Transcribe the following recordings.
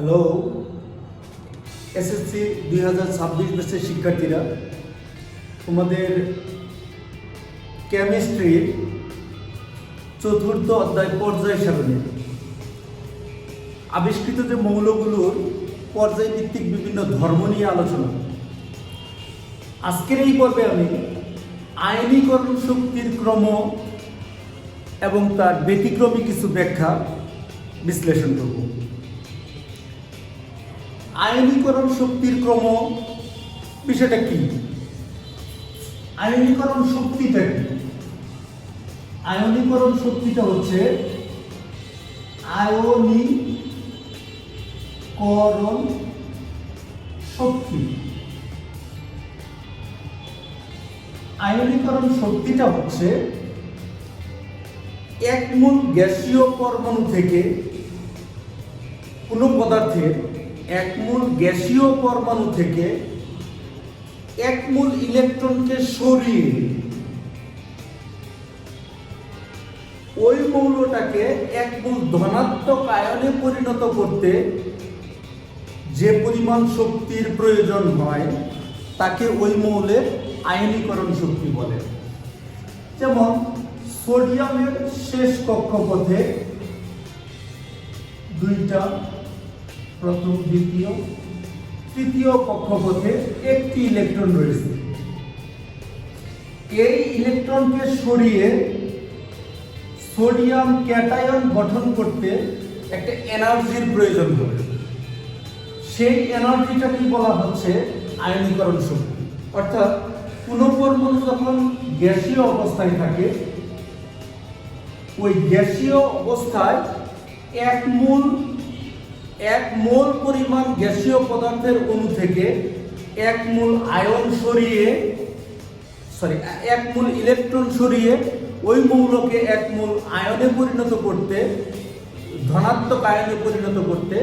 Hello SSC দুই হাজার ছাব্বিশ ব্যাচের শিক্ষার্থীরা, তোমাদের কেমিস্ট্রির চতুর্থ অধ্যায় পর্যায় সারণী। আবিষ্কৃত যে মৌলগুলোর পর্যায়ভিত্তিক বিভিন্ন ধর্ম নিয়ে আলোচনা। আজকের এই পর্বে আমি আয়নীকরণ শক্তির ক্রম এবং তার ব্যতিক্রমী কিছু ব্যাখ্যা বিশ্লেষণ করব। আয়নীকরণ শক্তির ক্রম বিষয়টা কি? আয়নীকরণ শক্তিটা কি? আয়নীকরণ শক্তিটা হচ্ছে আয়নীকরণ শক্তি। আয়নীকরণ শক্তিটা হচ্ছে এক মূল গ্যাসীয় পরমাণু থেকে কোনো পদার্থের এক মূল গ্যাসীয় পরমাণু থেকে এক মূল ইলেকট্রনকে সরিয়ে ওই মৌলটাকে এক মূল ধনাত্মক আয়নে পরিণত করতে যে পরিমাণ শক্তির প্রয়োজন হয়, তাকে ওই মৌলের আয়নীকরণ শক্তি বলে। যেমন, সোডিয়ামের শেষ কক্ষপথে দুইটা প্রথম, দ্বিতীয়, তৃতীয় কক্ষপথে একটি ইলেকট্রন রয়েছে। এই ইলেকট্রনকে সরিয়ে সোডিয়াম ক্যাটায়ন গঠন করতে একটা এনার্জির প্রয়োজন হবে। সেই এনার্জিটা কি বলা হচ্ছে? আয়নীকরণ শক্তি। অর্থাৎ কোনো পরমাণু যখন গ্যাসীয় অবস্থায় থাকে, ওই গ্যাসীয় অবস্থায় এক মূল এক মোল পরিমাণ গ্যাসীয় পদার্থের অণু থেকে এক মূল আয়ন সরিয়ে সরি এক মূল ইলেকট্রন সরিয়ে ওই মৌলকে এক মূল আয়নে পরিণত করতে, ধনাত্মক আয়নে পরিণত করতে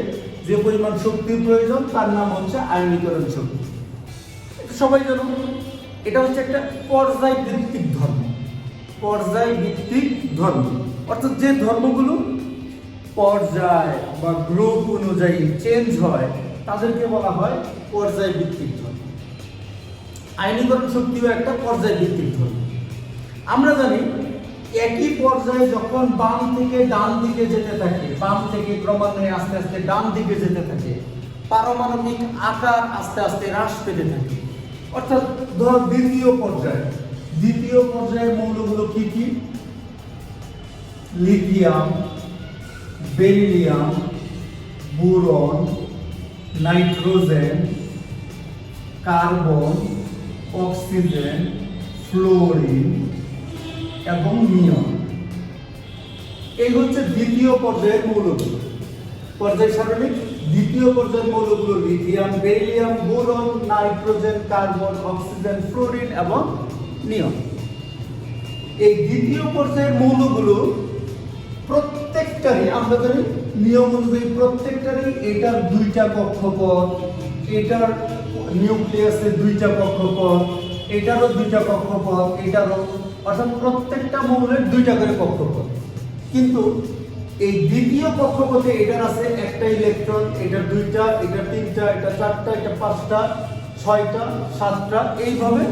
যে পরিমাণ শক্তির প্রয়োজন তার নাম হচ্ছে আয়নীকরণ শক্তি। সবাই জানো, এটা হচ্ছে একটা পর্যায় ভিত্তিক ধর্ম। পর্যায় ভিত্তিক ধর্ম। অর্থাৎ যে ধর্মগুলো পর্যায় বা গ্রুপ অনুযায়ী চেঞ্জ হয়, তাদেরকে বলা হয় পর্যায় ভিত্তিক ধর্ম। আইনীকরণ শক্তিও একটা পর্যায় ভিত্তিক ধর্ম। আমরা জানি একই পর্যায়ে যখন বাম থেকে ডান দিকে যেতে থাকে, বাম থেকে ক্রমান্বয়ে আস্তে আস্তে ডান দিকে যেতে থাকে, পারমাণবিক আকার আস্তে আস্তে হ্রাস পেতে থাকে। অর্থাৎ ধর দ্বিতীয় পর্যায়ে। দ্বিতীয় পর্যায়ের মৌলগুলো কি কি? Lithium beryllium boron, nitrogen, carbon, oxygen, fluorine এবং নিয়ন। এই হচ্ছে দ্বিতীয় পর্যায়ের মৌলগুলো। পর্যায় সারণী, দ্বিতীয় পর্যায়ের মৌলগুলো lithium beryllium boron, nitrogen, carbon, oxygen, fluorine এবং নিয়ন। এই দ্বিতীয় পর্যায়ের মৌলগুলো আমরা নিয়ম অনুযায়ী প্রত্যেকটারই এটার দুইটা কক্ষপথ, এটার নিউক্লিয়াসের দুইটা কক্ষপথ, এটারও দুইটা কক্ষপথ, এটারও, অর্থাৎ প্রত্যেকটা মৌলের দুইটা করে কক্ষপথ। কিন্তু এই দ্বিতীয় কক্ষপথে এটার আছে একটা ইলেকট্রন এটা দুইটা এটা তিনটা, এটা চারটা, এটা পাঁচটা, ছয়টা, সাতটা, এইভাবে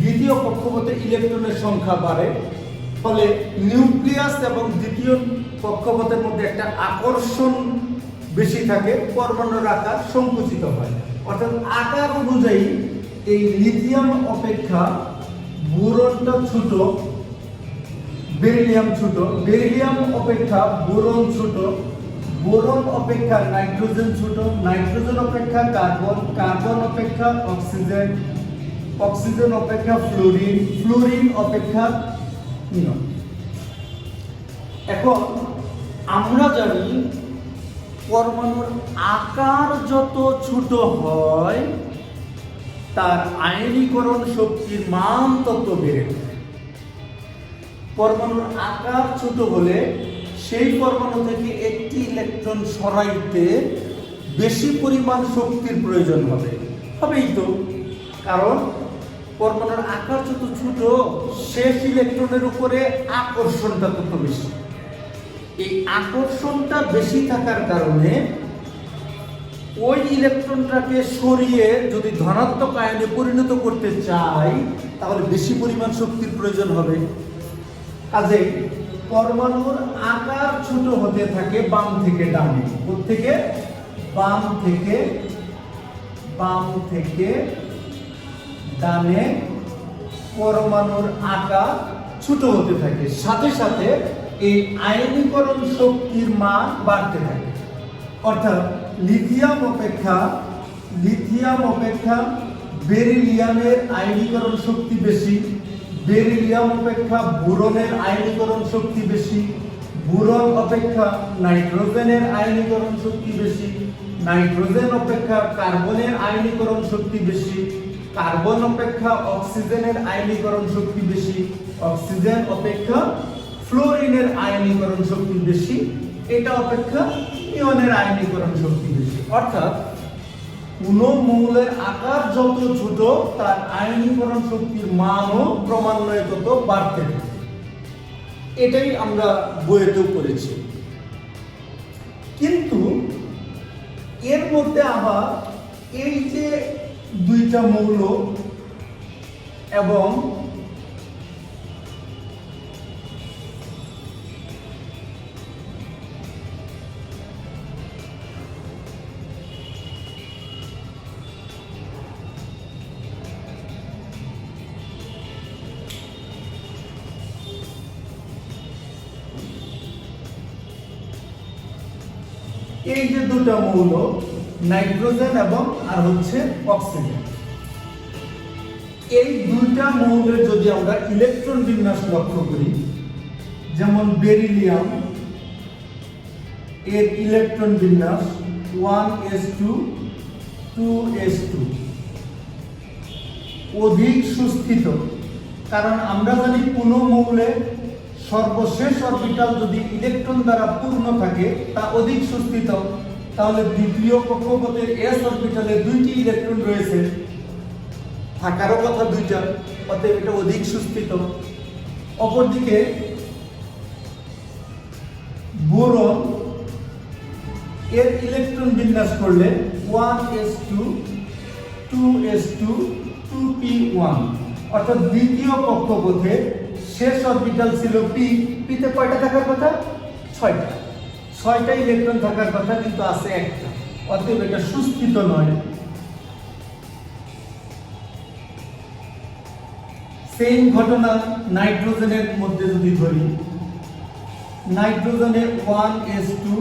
দ্বিতীয় কক্ষপথে ইলেকট্রনের সংখ্যা বাড়ে। ফলে নিউক্লিয়াস এবং দ্বিতীয় কক্ষপথের মধ্যে একটা আকর্ষণ বেশি থাকে পরমাণুর আকার সংকুচিত হয়। অর্থাৎ আকার অনুযায়ী এই লিথিয়াম অপেক্ষা বোরনটা ছোট বেরিলিয়াম ছোট। বেরিলিয়াম অপেক্ষা বোরন ছোট, বোরন অপেক্ষা নাইট্রোজেন ছোট। নাইট্রোজেন অপেক্ষা কার্বন কার্বন অপেক্ষা অক্সিজেন অক্সিজেন অপেক্ষা ফ্লোরিন ফ্লোরিন অপেক্ষা নিয়ন এখন আমরা জানি পরমাণুর আকার যত ছোট হয়, তার আয়নীকরণ শক্তির মান তত বেড়ে পরমাণুর আকার ছোট হলে সেই পরমাণু থেকে একটি ইলেকট্রন সরাইতে বেশি পরিমাণ শক্তির প্রয়োজন হবে। হবেই তো। কারণ পরমাণুর আকার যত ছোট, শেষ ইলেকট্রনের উপরে আকর্ষণটা তত বেশি। এই আকর্ষণটা বেশি থাকার কারণে ওই ইলেকট্রনটাকে সরিয়ে যদি ধনাত্মক আয়নে পরিণত করতে চাই, তাহলে বেশি পরিমাণ শক্তির প্রয়োজন হবে। কাজেই পরমাণুর আকার ছোট হতে থাকে বাম থেকে ডানে। থেকে বাম থেকে বাম থেকে ডানে পরমাণুর আকার ছোট হতে থাকে। সাথে সাথে এই আয়নীকরণ শক্তির মান বাড়তে থাকে। অর্থাৎ লিথিয়াম অপেক্ষা লিথিয়াম অপেক্ষা বেরিলিয়ামের আয়নীকরণ শক্তি বেশি, বেরিলিয়াম অপেক্ষা বুরনের আয়নীকরণ শক্তি বেশি, বুরন অপেক্ষা নাইট্রোজেনের আয়নীকরণ শক্তি বেশি, নাইট্রোজেন অপেক্ষা কার্বনের আয়নীকরণ শক্তি বেশি, কার্বন অপেক্ষা অক্সিজেনের আয়নীকরণ শক্তি বেশি, অক্সিজেন অপেক্ষা ফ্লোরিনের আয়নীকরণ শক্তি বেশি, এটা অপেক্ষা নিয়নের আয়নীকরণ শক্তি বেশি। অর্থাৎ কোন মৌলের আকার যত ছোট, তার আয়নীকরণ শক্তির মানও ক্রমান্বয়ে তত বাড়তে থাকে। এটাই আমরা বইয়েতেও করেছি কিন্তু এর মধ্যে আবার এই যে দুইটা মৌল এবং এই যে দুটো মৌল, নাইট্রোজেন এবং আর হচ্ছে অক্সিজেন। এই দুইটা মৌলের যদি আমরা ইলেকট্রন বিন্যাস লক্ষ্য করি, যেমন বেরিলিয়াম, এর ইলেকট্রন বিন্যাস one s two two s two. অধিক সুস্থিত, কারণ আমরা জানি কোনো মৌলে সর্বশেষ অরবিটাল যদি ইলেকট্রন দ্বারা পূর্ণ থাকে, তা অধিক সুস্থিত। তাহলে দ্বিতীয় কক্ষপথে এস অরবিটালে দুইটি ইলেকট্রন রয়েছে। থাকারও কথা দুইটা, অতএব এটা অধিক সুস্থিত। অপরদিকে, বোরন এর ইলেকট্রন বিন্যাস করলে one s two two s two two p one. অর্থাৎ দ্বিতীয় কক্ষপথে শেষ অরবিটাল ছিল পি, পিতে কয়টা থাকার কথা? ছয়টা। ছয়টা ইলেকট্রন থাকার কথা, কিন্তু আছে একটা। অতএব এটা সুস্থিত নয়। সেম ঘটনা নাইট্রোজেনের মধ্যে যদি ধরি নাইট্রোজেনে one s two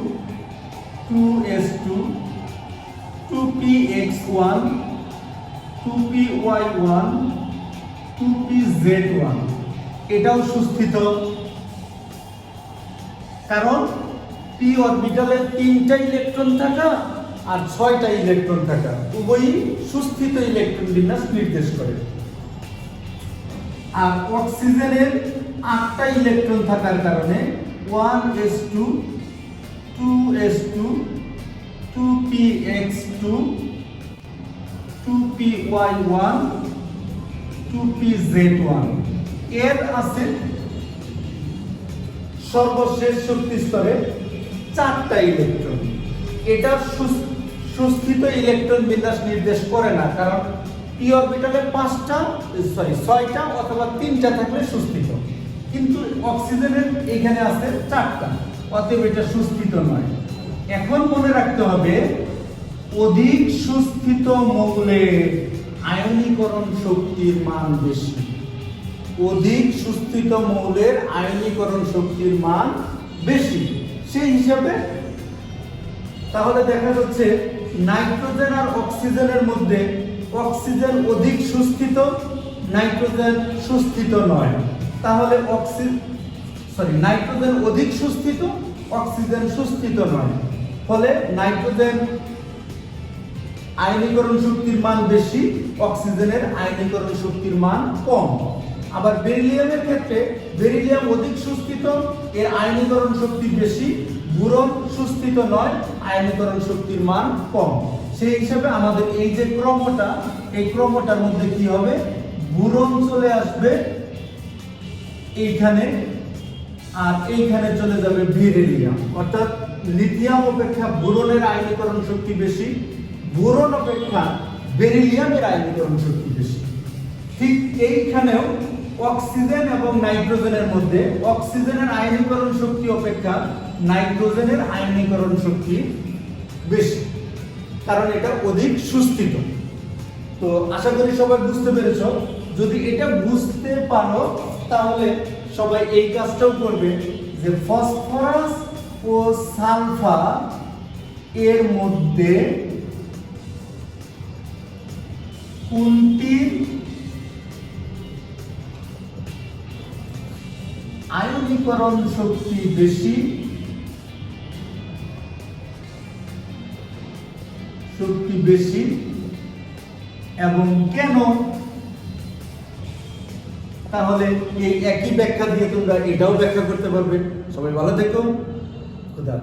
two s two two p x one two p y one two p z one এটাও সুস্থিত। কারণ পি অরবিটালে তিনটা ইলেকট্রন থাকা আর ছয়টা ইলেকট্রন থাকা। উভয়ই সুস্থিত ইলেকট্রন বিন্যাস নির্দেশ করে। আর অক্সিজেনের আটটা ইলেকট্রন থাকার কারণে one s two two s two two p x two two p y one two p z one এর আছে সর্বশেষ শক্তি স্তরে চারটা ইলেকট্রন এটা সুস- সুস্থিত ইলেকট্রন বিন্যাস নির্দেশ করে না, কারণ পি অরবিটালে পাঁচটা সরি ছয়টা অথবা তিনটা থাকলে সুস্থিত। কিন্তু অক্সিজেনের এখানে আছে চারটা, অতএব এটা সুস্থিত নয়। এখন মনে রাখতে হবে, অধিক সুস্থিত মৌলের আয়নীকরণ শক্তির মান বেশি। অধিক সুস্থিত মৌলের আয়নীকরণ শক্তির মান বেশি। সেই হিসাবে তাহলে দেখা যাচ্ছে নাইট্রোজেন আর অক্সিজেনের মধ্যে অক্সিজেন অধিক সুস্থিত, নাইট্রোজেন সুস্থিত নয়। তাহলে অক্সি সরি নাইট্রোজেন অধিক সুস্থিত, অক্সিজেন সুস্থিত নয়। ফলে নাইট্রোজেন আয়নীকরণ শক্তির মান বেশি, অক্সিজেনের আয়নীকরণ শক্তির মান কম। আবার বেরিলিয়ামের ক্ষেত্রে বেরিলিয়াম অধিক সুস্থিত, এর আয়নীকরণ শক্তি বেশি, বুরন সুস্থিত নয়, আয়নীকরণ শক্তির মান কম। সেই হিসাবে আমাদের এই যে ক্রমটা, এই ক্রমটার মধ্যে কি হবে? বুরন চলে আসবে এইখানে, আর এইখানে চলে যাবে বেরিলিয়াম। অর্থাৎ লিথিয়াম অপেক্ষা বোরনের আয়নীকরণ শক্তি বেশি, বোরন অপেক্ষা বেরিলিয়ামের আয়নীকরণ শক্তি বেশি। ঠিক এইখানেও অক্সিজেন এবং নাইট্রোজেনের মধ্যে অক্সিজেনের আয়নীকরণ শক্তি অপেক্ষা নাইট্রোজেনের আয়নীকরণ শক্তি বেশি, কারণ এটা অধিক সুস্থিত। তো আশা করি সবাই বুঝতে পেরেছ। যদি এটা বুঝতে পারো, তাহলে সবাই এই কাজটাও করবে যে ফসফরাস ও সালফার এর মধ্যে কোনটির আয়নীকরণ শক্তি বেশি শক্তি বেশি, এবং কেন? তাহলে এই একই ব্যাখ্যা দিয়ে তোমরা এটাও ব্যাখ্যা করতে পারবে। সবাই ভালো থেকো। খুদা